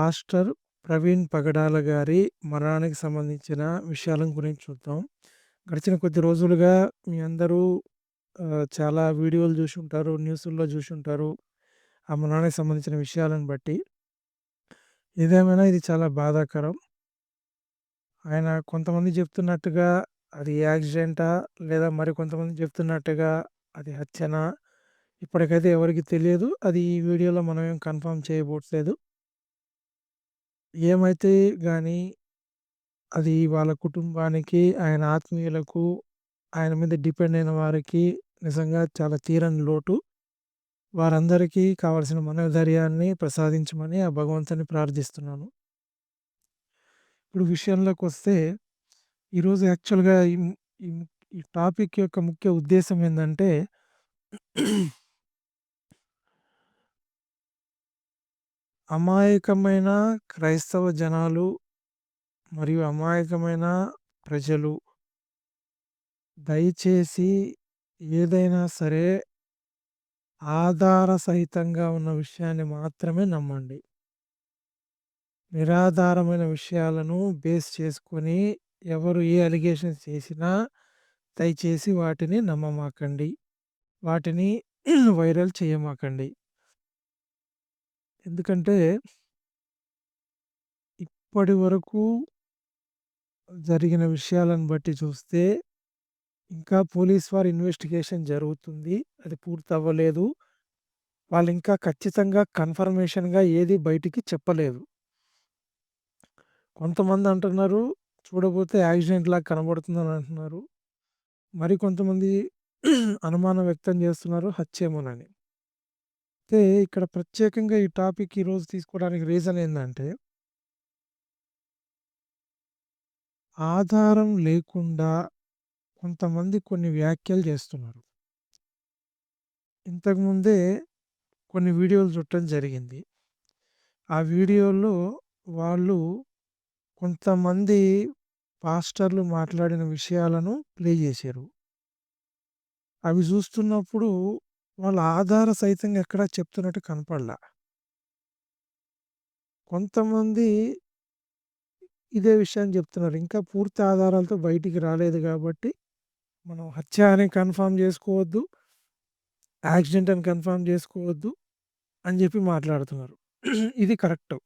Master Praveen పగడాల గారి మరణానికి సంబంధించిన విషయాల గురించి చూద్దాం. గడిచిన కొద్ది రోజులుగా మీ అందరూ చాలా వీడియోలు చూసి ఉంటారు న్యూస్ల్లో చూసి ఉంటారు ఆ మరణానికి సంబంధించిన విషయాలను బట్టి. ఏదేమైనా ఇది చాలా బాధాకరం. ఆయన కొంతమంది చెప్తున్నట్టుగా అది యాక్సిడెంటా? లేదా మరి కొంతమంది చెప్తున్నట్టుగా అది హత్యనా? ఇప్పటికైతే ఎవరికీ తెలియదు. అది ఈ వీడియోలో మనం ఏం కన్ఫర్మ్ చేయబోట్లేదు. ఏమైతే గాని అది వాళ్ళ కుటుంబానికి, ఆయన ఆత్మీయులకు, ఆయన మీద డిపెండ్ అయిన వారికి నిజంగా చాలా తీరని లోటు. వారందరికీ కావాల్సిన మనోధైర్యాన్ని ప్రసాదించమని ఆ భగవంతుని ప్రార్థిస్తున్నాను. ఇప్పుడు విషయంలోకొస్తే ఈరోజు యాక్చువల్‌గా ఈ ము ఈ ము ఈ టాపిక్ యొక్క ముఖ్య ఉద్దేశ్యం ఏందంటే అమాయకమైన క్రైస్తవ జనాలు మరియు అమాయకమైన ప్రజలు దయచేసి ఏదైనా సరే ఆధార సహితంగా ఉన్న విషయాన్ని మాత్రమే నమ్మండి. నిరాధారమైన విషయాలను బేస్ చేసుకొని ఎవరు ఏ అలిగేషన్స్ చేసినా దయచేసి వాటిని నమ్మమాకండి. వాటిని వైరల్ చేయమాకండి. ఎందుకంటే ఇప్పటి వరకు జరిగిన విషయాలను బట్టి చూస్తే ఇంకా పోలీస్ వారి ఇన్వెస్టిగేషన్ జరుగుతుంది. అది పూర్తవ్వలేదు. వాళ్ళు ఇంకా ఖచ్చితంగా కన్ఫర్మేషన్‌గా ఏది బయటికి చెప్పలేదు. కొంతమంది అంటున్నారు, చూడబోతే యాక్సిడెంట్‌లా కనబడుతుందని అంటున్నారు. మరి కొంతమంది అనుమానం వ్యక్తం చేస్తున్నారు హత్యేమోనని. అయితే ఇక్కడ ప్రత్యేకంగా ఈ టాపిక్ ఈరోజు తీసుకోవడానికి రీజన్ ఏందంటే ఆధారం లేకుండా కొంతమంది కొన్ని వ్యాఖ్యలు చేస్తున్నారు. ఇంతకుముందే కొన్ని వీడియోలు చూడటం జరిగింది. ఆ వీడియోలో వాళ్ళు కొంతమంది పాస్టర్లు మాట్లాడిన విషయాలను ప్లే చేశారు. అవి చూస్తున్నప్పుడు వాళ్ళ ఆధార సహితంగా ఎక్కడా చెప్తున్నట్టు కనపడలా. కొంతమంది ఇదే విషయాన్ని చెప్తున్నారు. ఇంకా పూర్తి ఆధారాలతో బయటికి రాలేదు కాబట్టి మనం హత్య అని కన్ఫర్మ్ చేసుకోవద్దు. యాక్సిడెంట్ అని కన్ఫర్మ్ చేసుకోవద్దు. అని చెప్పి మాట్లాడుతున్నారు. ఇది కరెక్టు.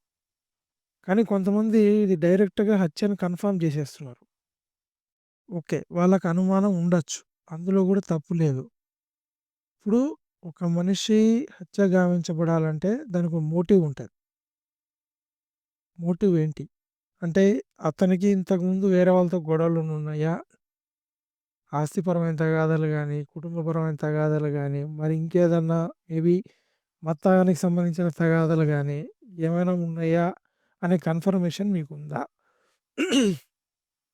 కానీ కొంతమంది ఇది డైరెక్ట్‌గా హత్య అని కన్ఫర్మ్ చేసేస్తున్నారు. ఓకే. వాళ్ళకి అనుమానం ఉండొచ్చు. అందులో కూడా తప్పు లేదు. ఇప్పుడు ఒక మనిషి హత్య గావించబడాలంటే దానికొక మోటివ్ ఉంటది. మోటివ్ ఏంటి? అంటే అతనికి ఇంతకుముందు వేరే వాళ్ళతో గొడవలున్నాయా? ఆస్తిపరమైన తగాదాలు గాని, కుటుంబపరమైన తగాదాలు గాని, మరి ఇంకేదన్నా మేబీ మతానికి సంబంధించిన తగాదాలు గాని ఏమైనా ఉన్నాయా? అనే కన్ఫర్మేషన్ మీకుందా?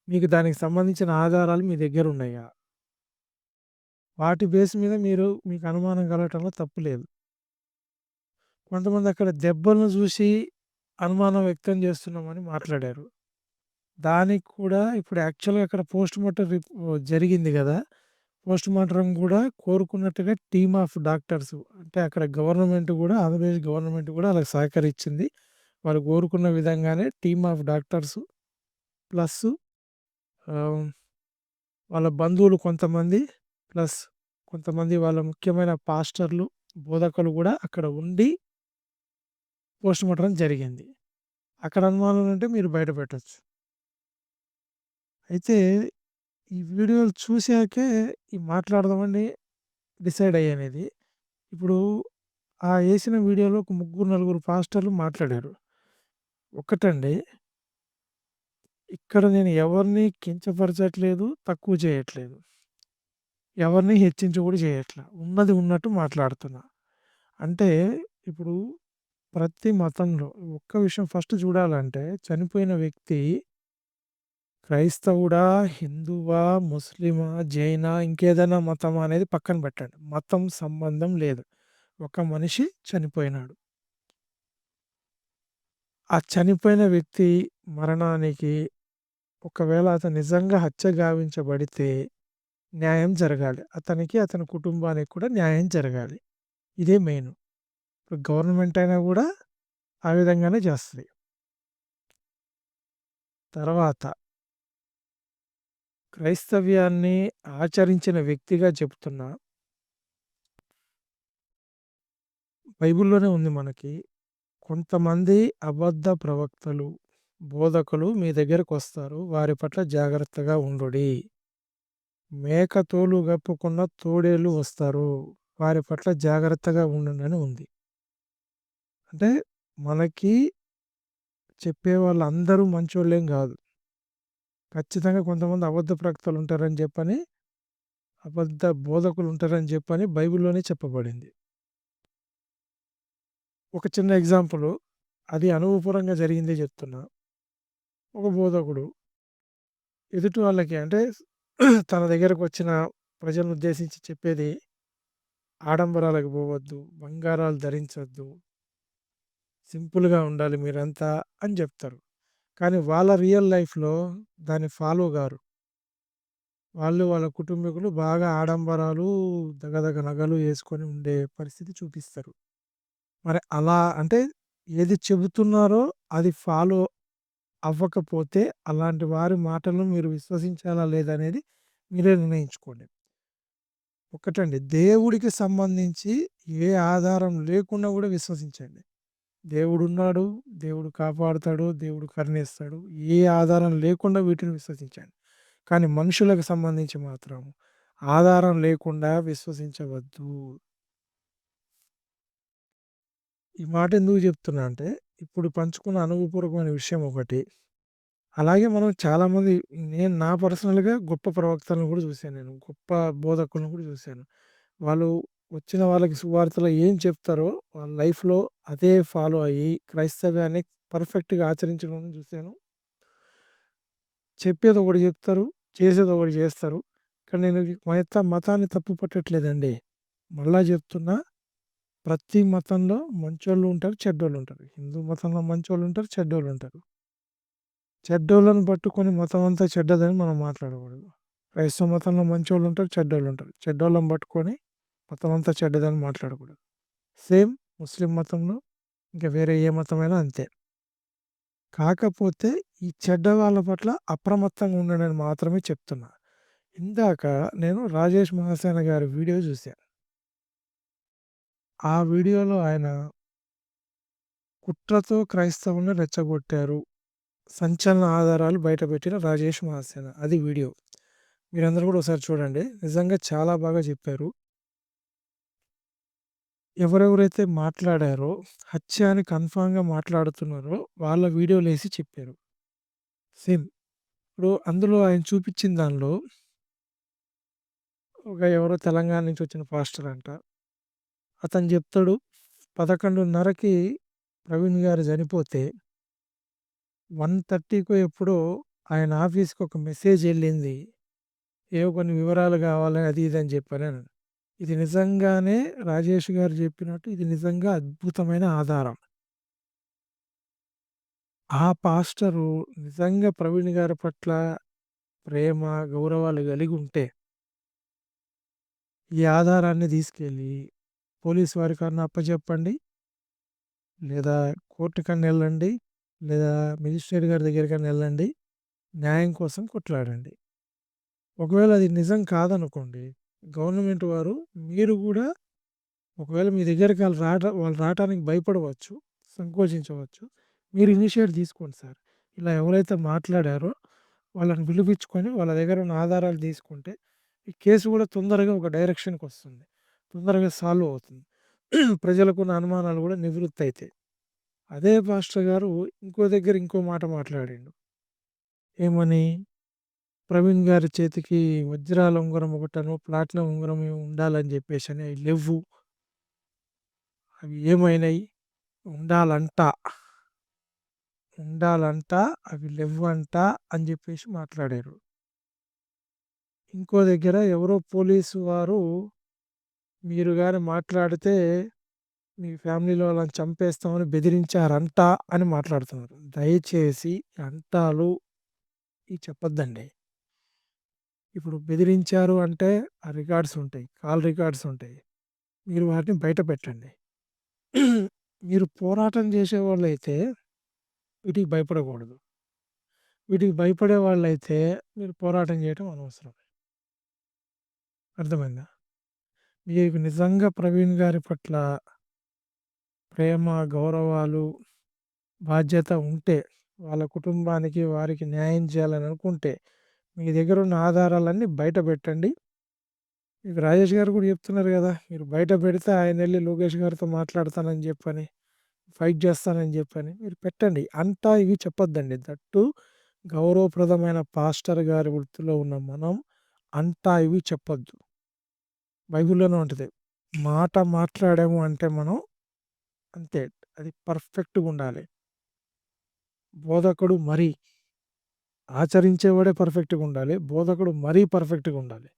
మీకు దానికి సంబంధించిన ఆధారాలు మీ దగ్గరున్నాయా? వాటి బేస్ మీద మీరు మీకు అనుమానం కలగటంలో తప్పు లేదు. కొంతమంది అక్కడ దెబ్బలను చూసి అనుమానం వ్యక్తం చేస్తున్నామని మాట్లాడారు. దానికి కూడా ఇప్పుడు యాక్చువల్‌గా అక్కడ పోస్ట్‌మార్టం రిప్ జరిగింది గదా! పోస్ట్‌మార్టం కూడా కోరుకున్నట్టుగా టీమ్ ఆఫ్ డాక్టర్స్ అంటే అక్కడ గవర్నమెంట్ కూడా ఆంధ్రప్రదేశ్ గవర్నమెంట్ కూడా అలా సహకరించింది. వాళ్ళు కోరుకున్న విధంగానే టీమ్ ఆఫ్ డాక్టర్స్ ప్లస్ వాళ్ళ బంధువులు కొంతమంది ప్లస్ కొంతమంది వాళ్ళ ముఖ్యమైన పాస్టర్లు, బోధకులు కూడా అక్కడ ఉండి పోస్ట్‌మార్టం జరిగింది. అక్కడ అనుమానం అంటే మీరు బయట పెట్టొచ్చు. అయితే ఈ వీడియోలు చూసాకే ఈ మాట్లాడదామని డిసైడ్ అయ్యానిది. ఇప్పుడు ఆ వేసిన వీడియోలో ఒక ముగ్గురు, నలుగురు పాస్టర్లు మాట్లాడారు. ఒకటండి ఇక్కడ నేను ఎవరిని కించపరచట్లేదు, తక్కువ చేయట్లేదు. ఎవరిని హెచ్చించి కూడా చేయట్లా. ఉన్నది ఉన్నట్టు మాట్లాడుతున్నా. అంటే ఇప్పుడు ప్రతి మతంలో ఒక్క విషయం ఫస్ట్ చూడాలంటే చనిపోయిన వ్యక్తి క్రైస్తవుడా? హిందువా? ముస్లిమా? జైనా? ఇంకేదైనా మతమా? అనేది పక్కన పెట్టండి. మతం సంబంధం లేదు. ఒక మనిషి చనిపోయినాడు. ఆ చనిపోయిన వ్యక్తి మరణానికి ఒకవేళ అతను నిజంగా హత్య గావించబడితే న్యాయం జరగాలి. అతనికి, అతని కుటుంబానికి కూడా న్యాయం జరగాలి. ఇదే మెయిను. ఇప్పుడు గవర్నమెంట్ అయినా కూడా ఆ విధంగానే చేస్తుంది తర్వాత క్రైస్తవ్యాన్ని ఆచరించిన వ్యక్తిగా చెప్తున్నా బైబిల్లోనే ఉంది మనకి. కొంతమంది అబద్ధ ప్రవక్తలు, బోధకులు మీ దగ్గరకొస్తారు. వారి పట్ల జాగ్రత్తగా ఉండుడి. మేక తోలు గప్పుకున్న తోడేళ్ళు వస్తారు. వారి పట్ల జాగ్రత్తగా ఉండండి ఉంది. అంటే మనకి చెప్పే వాళ్ళందరూ మంచోళ్ళేం కాదు ఖచ్చితంగా కొంతమంది అబద్ధ ప్రక్తలు ఉంటారని చెప్పని, అబద్ధ బోధకులు ఉంటారని చెప్పని బైబిల్లోనే చెప్పబడింది. ఒక చిన్న ఎగ్జాంపులు. అది అనుభవపూర్వంగా జరిగిందే చెప్తున్నా. ఒక బోధకుడు ఎదుటి వాళ్ళకి అంటే తన దగ్గరకు వచ్చిన ప్రజలను ఉద్దేశించి చెప్పేది ఆడంబరాలకు పోవద్దు, బంగారాలు ధరించొద్దు. సింపుల్‌గా ఉండాలి మీరంతా అని చెప్తారు. కానీ వాళ్ళ రియల్ లైఫ్‌లో దాన్ని ఫాలో గారు. వాళ్ళు వాళ్ళ కుటుంబీకులు బాగా ఆడంబరాలు, దగదగ నగలు యేసుకొని ఉండే పరిస్థితి చూపిస్తారు. మరి అలా అంటే ఏది చెబుతున్నారో అది ఫాలో అవ్వకపోతే అలాంటి వారి మాటలను మీరు విశ్వసించాలా లేదా అనేది మీరే నిర్ణయించుకోండి. ఒకటండి దేవుడికి సంబంధించి ఏ ఆధారం లేకుండా కూడా విశ్వసించండి. దేవుడున్నాడు, దేవుడు కాపాడుతాడు, దేవుడు కరుణిస్తాడు. ఏ ఆధారం లేకుండా వీటిని విశ్వసించండి. కానీ మనుషులకు సంబంధించి మాత్రం ఆధారం లేకుండా విశ్వసించవద్దు. ఈ మాట ఎందుకు చెప్తున్నా అంటే ఇప్పుడు పంచుకున్న అనుభవపూర్వకమైన విషయం ఒకటి. అలాగే మనం చాలామంది నేను నా పర్సనల్‌గా గొప్ప ప్రవక్తలను కూడా చూశాను నేను. గొప్ప బోధకులను కూడా చూశాను వాళ్ళు వచ్చిన వాళ్ళకి సువార్తలో ఏం చెప్తారో వాళ్ళ లైఫ్‌లో అదే ఫాలో అయ్యి క్రైస్తవ్యాన్ని పర్ఫెక్ట్‌గా ఆచరించడం చూశాను చెప్పేది ఒకటి చెప్తారు. చేసేది ఒకటి చేస్తారు. కానీ నేను మత మతాన్ని తప్పు పట్టట్లేదండి. మళ్ళా చెప్తున్నా ప్రతి మతంలో మంచోళ్ళు ఉంటారు, చెడ్డోళ్ళు ఉంటారు. హిందూ మతంలో మంచోళ్ళు ఉంటారు, చెడ్డోళ్ళు ఉంటారు. చెడ్డోళ్ళని పట్టుకొని మతం అంతా చెడ్డదని మనం మాట్లాడకూడదు. క్రైస్తవ మతంలో మంచోళ్ళు ఉంటారు, చెడ్డోళ్ళు ఉంటారు. చెడ్డోళ్ళని పట్టుకొని మతం అంతా చెడ్డదని మాట్లాడకూడదు. సేమ్ ముస్లిం మతంలో ఇంకా వేరే ఏ మతమైనా అంతే. కాకపోతే ఈ చెడ్డ వాళ్ళ పట్ల అప్రమత్తంగా ఉండడని మాత్రమే చెప్తున్నా. ఇందాక నేను రాజేష్ మహాసేన గారి వీడియో చూశాను ఆ వీడియోలో ఆయన కుట్రతో క్రైస్తవులను రెచ్చగొట్టారు. సంచలన ఆధారాలు బయటపెట్టిన రాజేష్ మహాసేన. అది వీడియో. మీరందరూ కూడా ఒకసారి చూడండి. నిజంగా చాలా బాగా చెప్పారు. ఎవరెవరైతే మాట్లాడారో, హత్య అని కన్ఫర్మ్‌గా మాట్లాడుతున్నారో వాళ్ళ వీడియోలేసి చెప్పారు. సేమ్. ఇప్పుడు అందులో ఆయన చూపించిన దానిలో ఒక ఎవరో తెలంగాణ నుంచి వచ్చిన పాస్టర్ అంట. అతను చెప్తాడు 11:30కి ప్రవీణ్ గారు చనిపోతే 1:30కో ఎప్పుడో ఆయన ఆఫీస్‌కి ఒక మెసేజ్ వెళ్ళింది ఏవో కొన్ని వివరాలు కావాలని అది ఇది అని చెప్పాను ఇది నిజంగానే రాజేష్ గారు చెప్పినట్టు ఇది నిజంగా అద్భుతమైన ఆధారం. ఆ పాస్టరు నిజంగా ప్రవీణ్ గారి పట్ల ప్రేమ, గౌరవాలు కలిగి ఉంటే ఈ ఆధారాన్ని తీసుకెళ్ళి పోలీస్ వారికన్నా అప్పచెప్పండి. లేదా కోర్టు కన్నా వెళ్ళండి లేదా మెజిస్ట్రేట్ గారి దగ్గరికన్నా వెళ్ళండి న్యాయం కోసం కొట్లాడండి. ఒకవేళ అది నిజం కాదనుకోండి, గవర్నమెంట్ వారు మీరు కూడా ఒకవేళ మీ దగ్గరికి వాళ్ళు రాట వాళ్ళు రావడానికి భయపడవచ్చు, సంకోచించవచ్చు. మీరు ఇనిషియేట్ తీసుకోండి సార్. ఇలా ఎవరైతే మాట్లాడారో వాళ్ళని పిలిపించుకొని వాళ్ళ దగ్గర ఉన్న ఆధారాలు తీసుకుంటే ఈ కేసు కూడా తొందరగా ఒక డైరెక్షన్కి వస్తుంది తొందరగా సాల్వ్ అవుతుంది. ప్రజలకున్న అనుమానాలు కూడా నివృత్తి అవుతాయి అదే పాస్టర్ గారు ఇంకో దగ్గర ఇంకో మాట మాట్లాడిండు. ఏమని? ప్రవీణ్ గారి చేతికి వజ్రాల ఉంగరం ఒకటను ప్లాటినం ఉంగరం ఉండాలని ఉండాలని అని అవి లేవు అవి ఏమైనాయి? ఉండాలంట. ఉండాలంట. అవి లెవ్వంట అని చెప్పేసి మాట్లాడారు. ఇంకో దగ్గర ఎవరో పోలీసు వారు మీరు కానీ మాట్లాడితే మీ ఫ్యామిలీలో వాళ్ళని చంపేస్తామని బెదిరించారంట అని మాట్లాడుతున్నారు. దయచేసి అంటాలు ఇయి చెప్పొద్దండి. ఇప్పుడు బెదిరించారు అంటే ఆ రికార్డ్స్ ఉంటాయి. కాల్ రికార్డ్స్ ఉంటాయి. మీరు వాటిని బయట పెట్టండి. మీరు పోరాటం చేసేవాళ్ళైతే వీటికి భయపడకూడదు. వీటికి భయపడే వాళ్ళైతే మీరు పోరాటం చేయటం అనవసరం. అర్థమైందా? మీకు నిజంగా ప్రవీణ్ గారి పట్ల ప్రేమ, గౌరవాలు, బాధ్యత ఉంటే, వాళ్ళ కుటుంబానికి, వారికి న్యాయం చేయాలని అనుకుంటే, మీ దగ్గర ఉన్న ఆధారాలన్నీ బయట పెట్టండి. మీకు రాజేష్ గారు కూడా చెప్తున్నారు కదా! మీరు బయట పెడితే ఆయనెళ్ళి లోకేష్ గారితో మాట్లాడతానని చెప్పని, ఫైట్ చేస్తానని చెప్పని మీరు పెట్టండి. అంతా ఇవి చెప్పొద్దండి. దట్టు గౌరవప్రదమైన పాస్టర్ గారి వృత్తిలో ఉన్న మనం అంతా ఇవి చెప్పొద్దు. బైబిల్‌లోనే ఉంటుంది మాట మాట్లాడాము అంటే మనం అంతే. అది పర్ఫెక్ట్‌గా ఉండాలి. బోధకుడు మరీ ఆచరించేవాడే పర్ఫెక్ట్‌గా ఉండాలి. బోధకుడు మరీ పర్ఫెక్ట్‌గా ఉండాలి.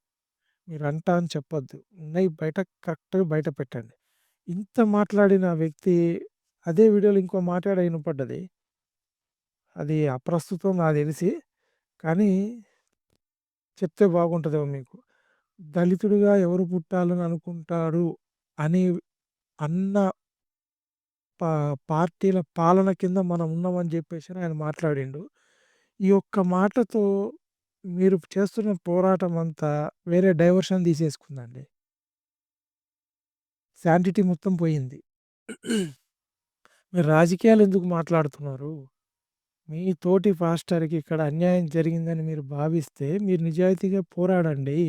మీరు అంటా అని చెప్పొద్దు. ఉన్నాయి బయట కరెక్ట్‌గా బయట పెట్టండి. ఇంత మాట్లాడిన వ్యక్తి అదే వీడియోలో ఇంకో మాట ఆడ వినపడ్డది. అది అప్రస్తుతం నాకు తెలిసి. కానీ చెప్తే బాగుంటుందేమో మీకు. దళితుడిగా ఎవరు పుట్టాలని అనుకుంటారు అని అన్న పా పార్టీల పాలన కింద మనం ఉన్నామని చెప్పేసి ఆయన మాట్లాడిండు. ఈ ఒక్క మాటతో మీరు చేస్తున్న పోరాటం అంతా వేరే డైవర్షన్ తీసేసుకుందండి. శాంటిటీ మొత్తం పోయింది. మీరు రాజకీయాలు ఎందుకు మాట్లాడుతున్నారు? మీ తోటి పాస్టర్‌కి ఇక్కడ అన్యాయం జరిగిందని మీరు భావిస్తే మీరు నిజాయితీగా పోరాడండి.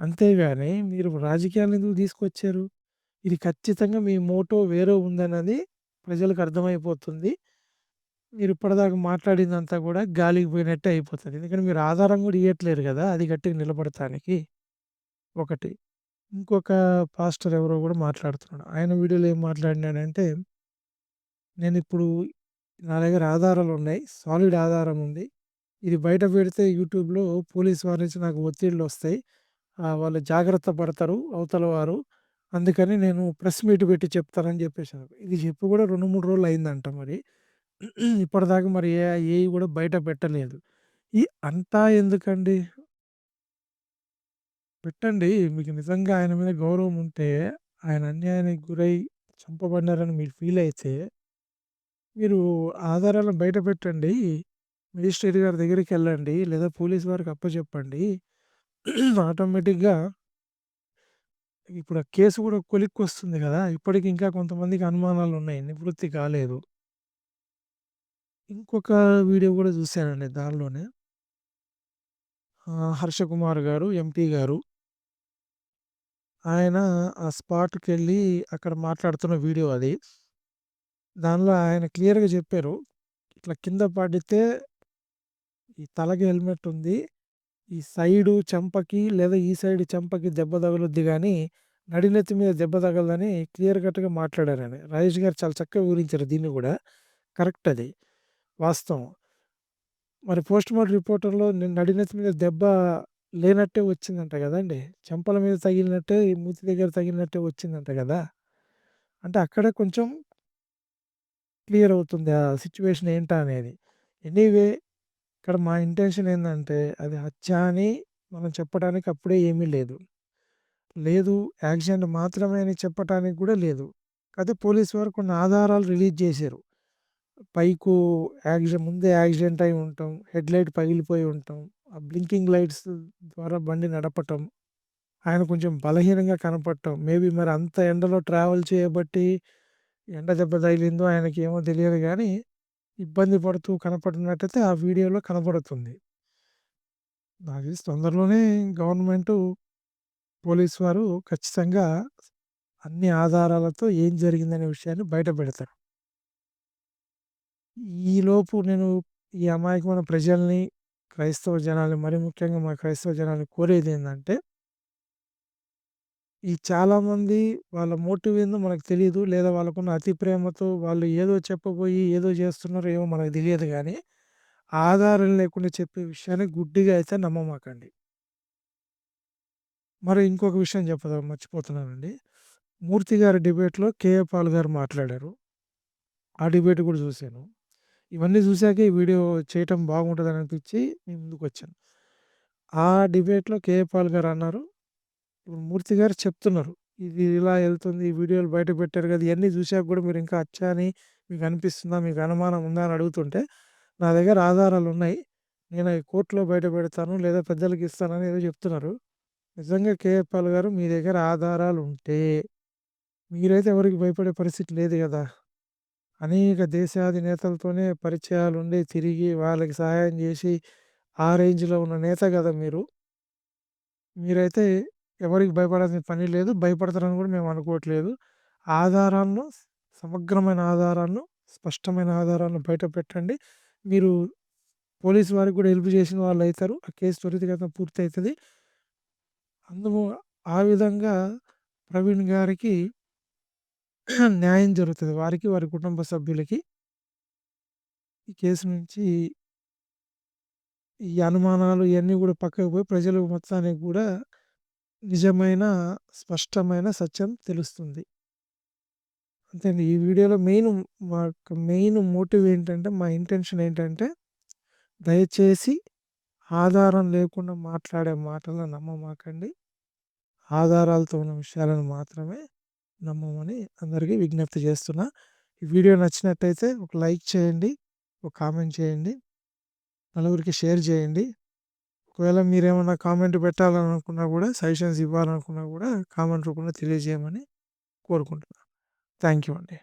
అంతేగాని మీరు రాజకీయాలను ఎందుకు తీసుకొచ్చారు? ఇది ఖచ్చితంగా మీ మోటో వేరే ఉందన్నది ప్రజలకు అర్థమైపోతుంది. మీరు ఇప్పటిదాకా మాట్లాడిందంతా కూడా గాలికి పోయినట్టే అయిపోతది. ఎందుకంటే మీరు ఆధారం కూడా ఇయ్యట్లేరు కదా! అది గట్టిగా నిలబడటానికి. ఒకటి. ఇంకొక పాస్టర్ ఎవరో కూడా మాట్లాడుతున్నాడు. ఆయన వీడియోలో ఏం మాట్లాడినాడంటే నేనిప్పుడు నా దగ్గర ఆధారాలు ఉన్నాయి. సాలిడ్ ఆధారం ఉంది. ఇది బయట పెడితే యూట్యూబ్‌లో పోలీస్ వారి నుంచి నాకు ఒత్తిడులు వాళ్ళు జాగ్రత్త పడతారు అవతల వారు. అందుకని నేను ప్రెస్ మీట్ పెట్టి చెప్తానని చెప్పేసారు. ఇది చెప్పి కూడా 2, 3 రోజులు అయిందంట మరి. ఇప్పటిదాకా మరి ఏ కూడా బయట పెట్టలేదు. ఈ అంతా ఎందుకండి? పెట్టండి. మీకు నిజంగా ఆయన మీద గౌరవం ఉంటే, ఆయన అన్యాయానికి గురై చంపబడినారని మీరు ఫీల్ అయితే మీరు ఆధారాలను బయట పెట్టండి. మేజిస్ట్రేట్ గారి దగ్గరికెళ్ళండి. లేదా పోలీస్ వారికి అప్పచెప్పండి. ఆటోమేటిక్‌గా ఇప్పుడు ఆ కేసు కూడా కొలిక్కొస్తుంది కదా! ఇప్పటికి ఇంకా కొంతమందికి అనుమానాలున్నాయి. నివృత్తి కాలేదు. ఇంకొక వీడియో కూడా చూశానండి దానిలోనే. హర్ష కుమార్ గారు, ఎంపీ గారు. ఆయన ఆ స్పాట్‌కెళ్ళి అక్కడ మాట్లాడుతున్న వీడియో అది. దానిలో ఆయన క్లియర్‌గా చెప్పారు. ఇట్లా కింద పడితే ఈ తలకి హెల్మెట్ ఉంది. ఈ సైడు చెంపకి లేదా ఈ సైడ్ చెంపకి దెబ్బ తగులుద్ది కానీ నడినెత్తి మీద దెబ్బ తగలదని క్లియర్ కట్‌గా మాట్లాడారని రాజేష్ గారు చాలా చక్కగా వివరించారు దీన్ని కూడా. కరెక్ట్ అది. వాస్తవం. మరి పోస్ట్ మార్టం రిపోర్టర్లో నడినెత్తి మీద దెబ్బ లేనట్టే వచ్చిందంట కదండి చెంపల మీద తగిలినట్టే, ఈ మూతి దగ్గర తగిలినట్టే వచ్చిందంట కదా! అంటే అక్కడ కొంచెం క్లియర్ అవుతుంది. ఆ సిచ్యువేషన్ ఏంటా అనేది. ఎనీవే ఇక్కడ మా ఇంటెన్షన్ ఏందంటే, అది హత్య అని మనం చెప్పడానికి అప్పుడే ఏమీ లేదు. లేదు యాక్సిడెంట్ మాత్రమే అని చెప్పటానికి కూడా లేదు. కాతే పోలీస్ వారు కొన్ని ఆధారాలు రిలీజ్ చేశారు. పైకు యాక్సిడెంట్ ముందే యాక్సిడెంట్ అయి ఉంటాం హెడ్‌లైట్ పగిలిపోయి ఉంటాం ఆ బ్లింకింగ్ లైట్స్ ద్వారా బండి నడపటం, ఆయన కొంచెం బలహీనంగా కనపడటం. మేబీ మరి అంత ఎండలో ట్రావెల్ చేయబట్టి ఎండ దెబ్బ తగిలిందో ఆయనకేమో తెలియదు గానీ, ఇబ్బంది పడుతూ కనపడినట్టయితే ఆ వీడియోలో కనపడుతుంది. నాకు తెలిసి తొందరలోనే గవర్నమెంటు, పోలీస్ వారు ఖచ్చితంగా అన్ని ఆధారాలతో ఏం జరిగిందనే విషయాన్ని బయటపెడతారు ఈలోపు నేను ఈ అమాయకమైన ప్రజల్ని, క్రైస్తవ జనాల్ని మరి ముఖ్యంగా మా క్రైస్తవ జనాల్ని కోరేదేందంటే ఈ చాలామంది వాళ్ళ మోటివ్ ఏందో మనకు తెలీదు. లేదా వాళ్ళకున్న అతి ప్రేమతో వాళ్ళు ఏదో చెప్పబోయి ఏదో చేస్తున్నారో ఏమో మనకు తెలియదు గానీ, ఆధారం లేకుండా చెప్పే విషయాన్ని గుడ్డిగా అయితే నమ్మమాకండి. మరి ఇంకొక విషయం చెప్పదా మర్చిపోతున్నానండి. మూర్తి గారి డిబేట్‌లో కేఏ పాల్ గారు మాట్లాడారు. ఆ డిబేట్ కూడా చూసాను. ఇవన్నీ చూసాకే ఈ వీడియో చేయటం బాగుంటదని అనిపించి మీ ముందుకొచ్చాను. ఆ డిబేట్‌లో కేఏ పాల్ గారు అన్నారు. ఇప్పుడు మూర్తి గారు చెప్తున్నారు. ఇది ఇలా వెళ్తుంది ఈ వీడియోలు బయట పెట్టారు కదా! ఇవన్నీ చూసాక కూడా మీరు ఇంకా అచ్చా అని మీకు అనిపిస్తుందా? మీకు అనుమానం ఉందా? అని అడుగుతుంటే, నా దగ్గర ఆధారాలు ఉన్నాయి నేను అవి కోర్టులో బయట పెడతాను లేదా పెద్దలకి ఇస్తానని ఏదో చెప్తున్నారు నిజంగా కేఎప్ఎల్ గారు మీ దగ్గర ఆధారాలు ఉంటే మీరైతే ఎవరికి భయపడే పరిస్థితి లేదు కదా అనేక దేశాధినేతలతోనే పరిచయాలు ఉండి తిరిగి వాళ్ళకి సహాయం చేసి ఆ రేంజ్లో ఉన్న నేత కదా మీరు మీరైతే ఎవరికి భయపడాల్సిన పని లేదు. భయపడతారని కూడా మేము అనుకోవట్లేదు. ఆధారాలను సమగ్రమైన ఆధారాలను స్పష్టమైన ఆధారాలను బయట పెట్టండి. మీరు పోలీసు వారికి కూడా హెల్ప్ చేసిన వాళ్ళు అవుతారు ఆ కేసు త్వరితగతిన పూర్తి అవుతుంది అందుము ఆ విధంగా ప్రవీణ్ గారికి న్యాయం జరుగుతుంది. వారికి వారి కుటుంబ సభ్యులకి ఈ కేసు నుంచి ఈ అనుమానాలు ఇవన్నీ కూడా పక్కకు పోయి ప్రజలు మొత్తానికి కూడా నిజమైన స్పష్టమైన సత్యం తెలుస్తుంది. అంతే ఈ వీడియోలో మెయిన్ మా యొక్క మెయిన్ మోటివ్ ఏంటంటే మా ఇంటెన్షన్ ఏంటంటే దయచేసి ఆధారం లేకుండా మాట్లాడే మాటలను నమ్మమాకండి ఆధారాలతో ఉన్న విషయాలను మాత్రమే నమ్మమని అందరికీ విజ్ఞప్తి చేస్తున్నా. ఈ వీడియో నచ్చినట్టయితే ఒక లైక్ చేయండి ఒక కామెంట్ చేయండి నలుగురికి షేర్ చేయండి. ఒకవేళ మీరేమన్నా కామెంట్ పెట్టాలనుకున్నా కూడా సజెషన్స్ ఇవ్వాలనుకున్నా కూడా కామెంట్ రూపంలో తెలియజేయమని కోరుకుంటున్నాను థ్యాంక్ యూ అండి.